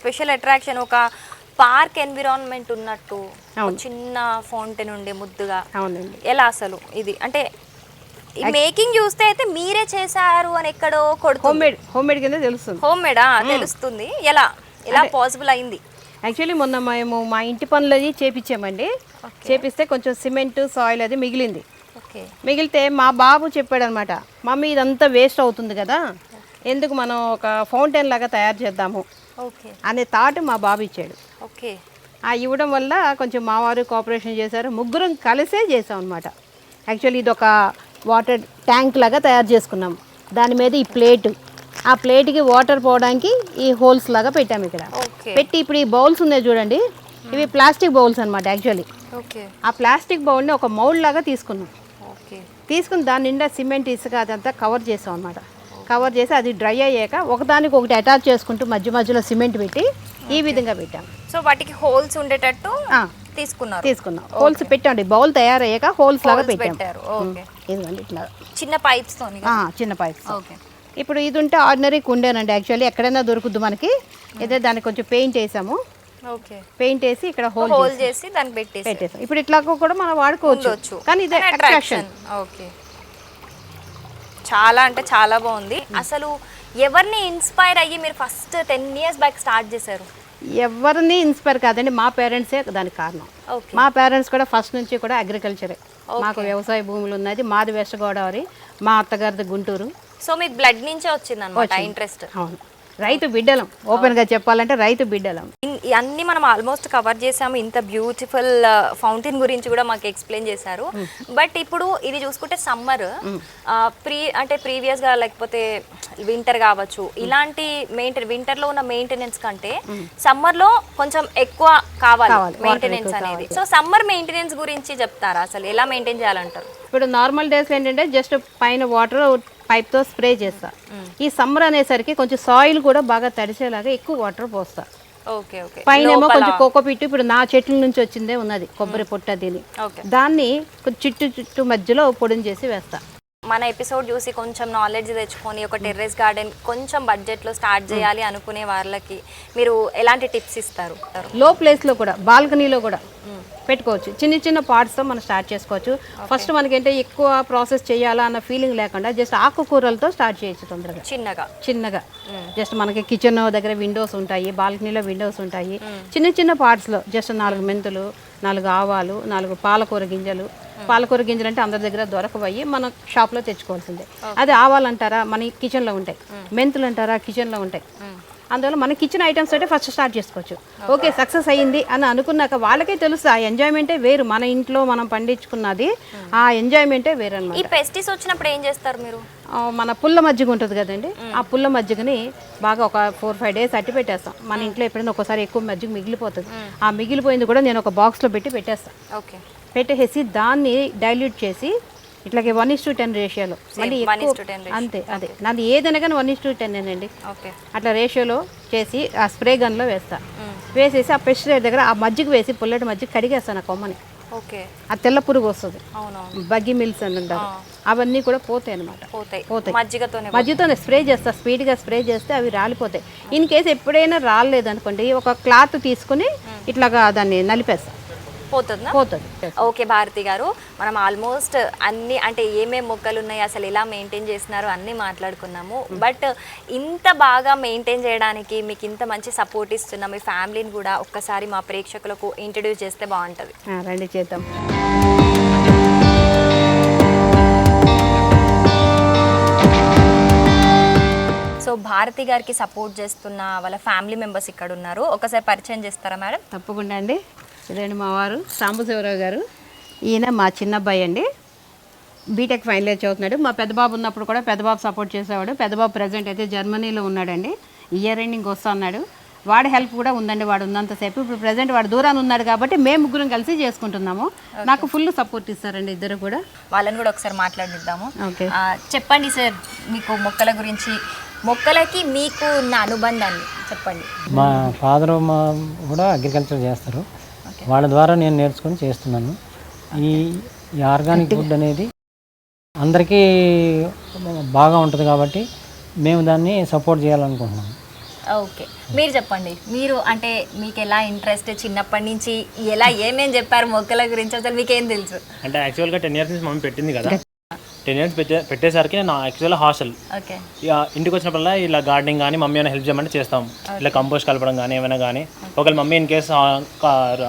Special attraction ఒక park environment ఉన్నట్టు ఒక. చిన్న ఫౌంటైన్ ఉండే ముద్దుగా. అవునండి. ఎలా అసలు ఇది? అంటే ఈ మేకింగ్ చూస్తే అయితే మీరే చేశారు అని ఎక్కడో హోమ్ కొడుతుంది. మేడ్ హోమ్ మేడ్ కింద తెలుస్తుంది. హోమ్ మేడా తెలుస్తుంది. ఎలా? ఎలా పాసిబుల్ అయింది? యాక్చువల్లీ మొన్న మేము మా ఇంటి పనులు అది చేపించామండి చేపిస్తే కొంచెం సిమెంట్ సాయిల్ అది మిగిలింది. మిగిలితే మా బాబు చెప్పాడు అనమాట మమ్మీ ఇదంతా వేస్ట్ అవుతుంది కదా ఎందుకు మనం ఒక ఫౌంటైన్ లాగా తయారు చేద్దాము? అనే థాట్ మా బాబు ఇచ్చాడు. ఓకే. ఆ ఇవ్వడం వల్ల కొంచెం మా వారు కోఆపరేషన్ చేశారు. ముగ్గురం కలిసే చేసాం అనమాట యాక్చువల్లీ ఇది ఒక వాటర్ ట్యాంక్ లాగా తయారు చేసుకున్నాం. దాని మీద ఈ ప్లేట్. ఆ ప్లేట్కి వాటర్ పోవడానికి ఈ హోల్స్ లాగా పెట్టాము ఇక్కడ. పెట్టి ఇప్పుడు ఈ బౌల్స్ ఉన్నాయి చూడండి. ఇవి ప్లాస్టిక్ బౌల్స్ అనమాట యాక్చువల్లీ. ఓకే. ఆ ప్లాస్టిక్ బౌల్ని ఒక మౌల్డ్ లాగా తీసుకున్నాం. ఓకే. తీసుకుని దాని నిండా సిమెంట్ ఇసుక అదంతా కవర్ చేసాం అనమాట కవర్ చేసి అది డ్రై అయ్యాక ఒకదానికి ఒకటి అటాచ్ చేసుకుంటూ మధ్య మధ్యలో సిమెంట్ పెట్టి ఈ విధంగా పెట్టాం. సో వాటికి హోల్స్ ఉండేటట్టు ఆ, తీసుకున్నారు. తీసుకున్నాం. హోల్స్ పెట్టండి. బౌల్ తయారయ్యాక హోల్స్ లాగా పెట్టారు. ఓకే. ఇదిగోండి ఇట్లా. చిన్న పైప్స్ చిన్న పైప్స్ ఓకే. ఇప్పుడు ఇది ఉంటే ఆర్డినరీ కుండేనండి యాక్చువల్లీ ఎక్కడైనా దొరుకుద్ది మనకి. అయితే దానికి కొంచెం పెయింట్ వేసాము ఓకే. పెయింట్ వేసి ఇక్కడ హోల్ హోల్ చేసి దానికి పెట్టేసి. పెట్టేసాం ఇప్పుడు ఇట్లా కూడా మనం వాడుకోవచ్చు. కానీ ఇదే అట్రాక్షన్ ఓకే. చాలా అంటే చాలా బాగుంది. అసలు ఎవరిని ఇన్స్పైర్ అయ్యి మీరు first ten years back start చేశారు? ఎవరిని ఇన్స్పైర్ కాదండి మా పేరెంట్సే దానికి కారణం. మా పేరెంట్స్ కూడా ఫస్ట్ నుంచి కూడా అగ్రికల్చరే. మాకు వ్యవసాయ భూములు ఉన్నది మాది వెస్ట్ గోదావరి మా అత్తగారిది గుంటూరు. సో మీకు బ్లడ్ నుంచే వచ్చింది. ఇంట్రెస్ట్? అవును. రైతు బిడ్డలం. ఓపెన్గా చెప్పాలంటే రైతు బిడ్డలం. అన్ని మనం ఆల్మోస్ట్ కవర్ చేసాము ఇంత బ్యూటిఫుల్ ఫౌంటైన్ గురించి కూడా మాకు ఎక్స్ప్లెయిన్ చేశారు. బట్ ఇప్పుడు ఇది చూసుకుంటే సమ్మర్ ప్రీ అంటే ప్రీవియస్గా లేకపోతే వింటర్ కావచ్చు. ఇలాంటి మెయింటైన్ వింటర్లో ఉన్న మెయింటెనెన్స్ కంటే సమ్మర్లో కొంచెం ఎక్కువ కావాలి మెయింటెనెన్స్ అనేది. సో సమ్మర్ మెయింటెనెన్స్ గురించి చెప్తారా అసలు? ఎలా మెయింటైన్ చేయాలంటారు? ఇప్పుడు నార్మల్ డేస్ ఏంటంటే జస్ట్ పైన వాటర్ పైప్తో స్ప్రే చేస్తా. ఈ సమ్మర్ అనేసరికి కొంచెం సాయిల్ కూడా బాగా తడిసేలాగా ఎక్కువ వాటర్ పోస్తా. పైన ఏమో కొంచెం కోకోపిట్ ఇప్పుడు నా చెట్ల నుంచి వచ్చిందే ఉన్నది కొబ్బరి పొట్ట దీని ఓకే. దాన్ని చుట్టు చుట్టూ మధ్యలో పొడిని చేసి వేస్తా. మన ఎపిసోడ్ చూసి కొంచెం నాలెడ్జ్ తెచ్చుకొని ఒక టెర్రస్ గార్డెన్ కొంచెం బడ్జెట్లో స్టార్ట్ చేయాలి అనుకునే వాళ్ళకి మీరు ఎలాంటి టిప్స్ ఇస్తారు? లో ప్లేస్లో కూడా బాల్కనీలో కూడా. పెట్టుకోవచ్చు. చిన్న చిన్న పార్ట్స్తో మనం స్టార్ట్ చేసుకోవచ్చు. ఫస్ట్ మనకేంటే ఎక్కువ ప్రాసెస్ చేయాలా అన్న ఫీలింగ్ లేకుండా జస్ట్ ఆకుకూరలతో స్టార్ట్ చేయొచ్చు తొందరగా. చిన్నగా. చిన్నగా. జస్ట్ మనకి కిచెన్ దగ్గర విండోస్ ఉంటాయి బాల్కనీలో విండోస్ ఉంటాయి. చిన్న చిన్న పార్ట్స్లో జస్ట్ నాలుగు మెంతులు నాలుగు ఆవాలు నాలుగు పాలకూర గింజలు. పాలకూర గింజలు అంటే అందరి దగ్గర దొరకవయ్యి మన షాప్లో తెచ్చుకోవాల్సిందే. అది ఆవాలంటారా? మన కిచెన్లో ఉంటాయి. మెంతులు అంటారా కిచెన్లో ఉంటాయి. అందువల్ల మన కిచెన్ ఐటమ్స్ అంటే ఫస్ట్ స్టార్ట్ చేసుకోవచ్చు. ఓకే సక్సెస్ అయ్యింది అని అనుకున్నాక వాళ్ళకే తెలుసు ఆ ఎంజాయ్మెంటే వేరు. మన ఇంట్లో మనం పండించుకున్నది ఆ ఎంజాయ్మెంటే వేరు అన్నమాట ఈ పెస్టిస్ వచ్చినప్పుడు ఏం చేస్తారు మీరు? మన పుల్ల మజ్జిగ ఉంటుంది కదండి ఆ పుల్ల మజ్జిగని బాగా ఒక ఫోర్ ఫైవ్ డేస్ అట్టి పెట్టేస్తాం. మన ఇంట్లో ఎప్పుడైనా ఒకసారి ఎక్కువ మజ్జిగ మిగిలిపోతుంది. ఆ మిగిలిపోయింది కూడా నేను ఒక బాక్స్లో పెట్టి పెట్టేస్తాను ఓకే పెట్టేసి దాన్ని డైల్యూట్ చేసి ఇట్లాగే వన్ ఇస్ టు టెన్ రేషియోలో మళ్ళీ one is ఎక్కువ to 10 అంతే అదే. నాది ఏదైనా కానీ వన్ ఇస్ టు టెన్ అండి అట్లా రేషియోలో చేసి ఆ స్ప్రే గన్లో వేస్తా. వేసేసి ఆ పెస్టిసైడ్ దగ్గర ఆ మజ్జిగ వేసి పుల్లటి మజ్జిగ కడిగేస్తాను ఆ కొమ్మని. ఓకే ఆ తెల్ల పురుగు వస్తుంది. బగ్గి మిల్స్ అని అంటారు. అవన్నీ కూడా పోతాయి అనమాట పోతాయి. మజ్జిగతోనే మధ్యతోనే స్ప్రే చేస్తా. స్పీడ్గా స్ప్రే చేస్తే అవి రాలిపోతాయి. ఇన్ కేసు ఎప్పుడైనా రాలేదు అనుకోండి ఒక క్లాత్ తీసుకుని ఇట్లాగా దాన్ని నలిపేస్తా. పోతుందా? పోతుంది ఓకే భారతి గారు. మనం ఆల్మోస్ట్ అన్ని అంటే ఏమేమి మొక్కలు ఉన్నాయి అసలు ఎలా మెయింటైన్ చేస్తున్నారు అన్నీ మాట్లాడుకున్నాము. బట్ ఇంత బాగా మెయింటైన్ చేయడానికి మీకు ఇంత మంచి సపోర్ట్ ఇస్తున్న మీ ఫ్యామిలీని కూడా ఒక్కసారి మా ప్రేక్షకులకు ఇంట్రడ్యూస్ చేస్తే బాగుంటుంది. రండి చేద్దాం. సో భారతి గారికి సపోర్ట్ చేస్తున్న వాళ్ళ ఫ్యామిలీ మెంబర్స్ ఇక్కడ ఉన్నారు ఒకసారి పరిచయం చేస్తారా మేడం? తప్పకుండా అండి. ఇదండి మా వారు సాంబశివరావు గారు. ఈయన మా చిన్న అబ్బాయి అండి బీటెక్ ఫైనల్ ఇయర్ చదువుతున్నాడు. మా పెద్దబాబు ఉన్నప్పుడు కూడా పెద్దబాబు సపోర్ట్ చేసేవాడు. పెద్దబాబు ప్రజెంట్ అయితే జర్మనీలో ఉన్నాడండి. ఇయర్ ఎండింగ్ వస్తా అన్నాడు వాడి హెల్ప్ కూడా ఉందండి వాడు ఉన్నంతసేపు ఇప్పుడు ప్రజెంట్ వాడు దూరాన్ని ఉన్నాడు కాబట్టి మేము ముగ్గురం కలిసి చేసుకుంటున్నాము. నాకు ఫుల్ సపోర్ట్ ఇస్తారండి ఇద్దరు కూడా. వాళ్ళని కూడా ఒకసారి మాట్లాడిద్దాము. ఓకే. చెప్పండి సార్ మీకు మొక్కల గురించి మొక్కలకి మీకు ఉన్న అనుబంధాన్ని చెప్పండి. మా ఫాదర్ మా కూడా అగ్రికల్చర్ చేస్తారు. వాళ్ళ ద్వారా నేను నేర్చుకొని చేస్తున్నాను. ఈ ఈ ఆర్గానిక్ ఫుడ్ అనేది అందరికీ బాగా ఉంటుంది కాబట్టి మేము దాన్ని సపోర్ట్ చేయాలనుకుంటున్నాము ఓకే. మీరు చెప్పండి. మీరు అంటే మీకు ఎలా ఇంట్రెస్ట్ చిన్నప్పటి నుంచి ఎలా ఏమేం చెప్పారు మొక్కల గురించి? అసలు మీకేం తెలుసు? అంటే యాక్చువల్గా టెన్ ఇయర్స్ నుంచి మమ్మీ పెట్టింది కదా. టెన్ ఇయర్స్ పెట్టే పెట్టేసరికి నేను యాక్చువల్గా హాస్టల్ ఓకే ఇక ఇంటికి వచ్చినప్పుడల్లా ఇలా గార్డెనింగ్ కానీ మమ్మీ అయినా హెల్ప్ చేయమంటే చేస్తాం. ఇలా కంపోస్ట్ కలపడం కానీ ఏమైనా కానీ ఒకవేళ మమ్మీ ఇన్ కేసు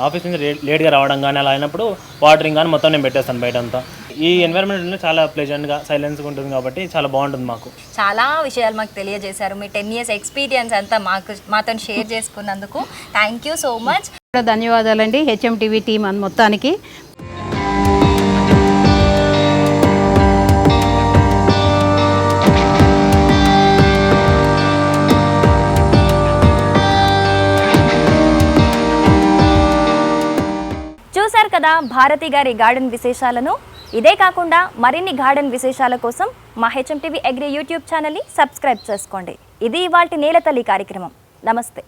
ఆఫీస్ నుంచి లేట్గా రావడం కానీ అలా అయినప్పుడు వాటరింగ్ కానీ మొత్తం నేను పెట్టేస్తాను బయట అంతా ఈ ఎన్వైరన్మెంట్ చాలా ప్లెజెంట్గా సైలెన్స్గా ఉంటుంది కాబట్టి చాలా బాగుంటుంది మాకు. చాలా విషయాలు మాకు తెలియజేశారు. మీ టెన్ ఇయర్స్ ఎక్స్పీరియన్స్ అంతా మాకు మాతో షేర్ చేసుకున్నందుకు. థ్యాంక్ యూ సో మచ్ ధన్యవాదాలండి. హెచ్ఎం టీవీ టీం అన్ మొత్తానికి. భారతి గారి గార్డెన్ విశేషాలను. ఇదే కాకుండా మరిన్ని గార్డెన్ విశేషాల కోసం మా హెచ్ఎం టీవీ అగ్రి యూట్యూబ్ ఛానల్ని సబ్స్క్రైబ్ చేసుకోండి. ఇది ఇవాళ నేలతల్లి కార్యక్రమం. నమస్తే.